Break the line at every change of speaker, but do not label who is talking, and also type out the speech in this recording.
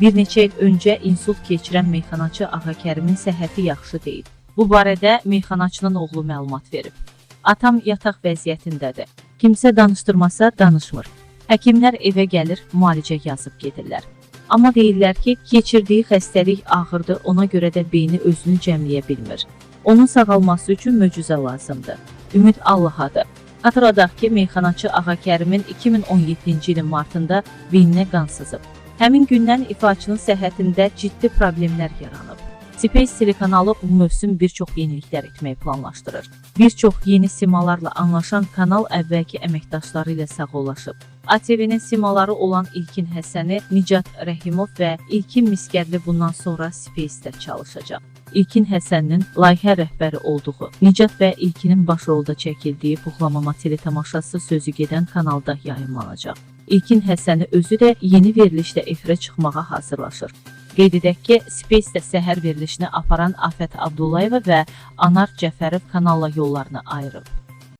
Bir neçə il öncə insult keçirən meyxanaçı Ağa Kərimin səhhəti yaxşı deyil. Bu barədə meyxanaçının oğlu məlumat verib. Atam yataq vəziyyətindədir. Kimsə danışdırmasa danışmır. Həkimlər evə gəlir, müalicə yazıb gedirlər. Amma deyirlər ki, keçirdiyi xəstəlik ağırdır, ona görə də beyni özünü cəmləyə bilmir. Onun sağalması üçün möcüzə lazımdır. Ümid Allahadır. Xatırladaq ki, meyxanaçı Ağa Kərimin 2017-ci ilin martında beyninə qan sızıb. Həmin gündən ifaçının səhhətində ciddi problemlər yaranıb. Space telekanalı bu mövsüm bir çox yeniliklər etməyi planlaşdırır. Bir çox yeni simalarla anlaşan kanal əvvəlki əməkdaşları ilə sağollaşıb. ATV-nin simaları olan İlkin Həsəni, Nicat Rəhimov və İlkin Miskərli bundan sonra Space-də çalışacaq. İlkin Həsəninin layihə rəhbəri olduğu, Nicat və İlkinin başrolda çəkildiyi Puxlamama teletamaşası sözü gedən kanalda yayımlanacaq. İlkin Həsəni özü də yeni verilişdə efirə çıxmağa hazırlaşır. Qeyd edək ki, Space-də səhər verilişini aparan Afət Abdullayeva və Anar Cəfərov kanalla yollarını ayırıb.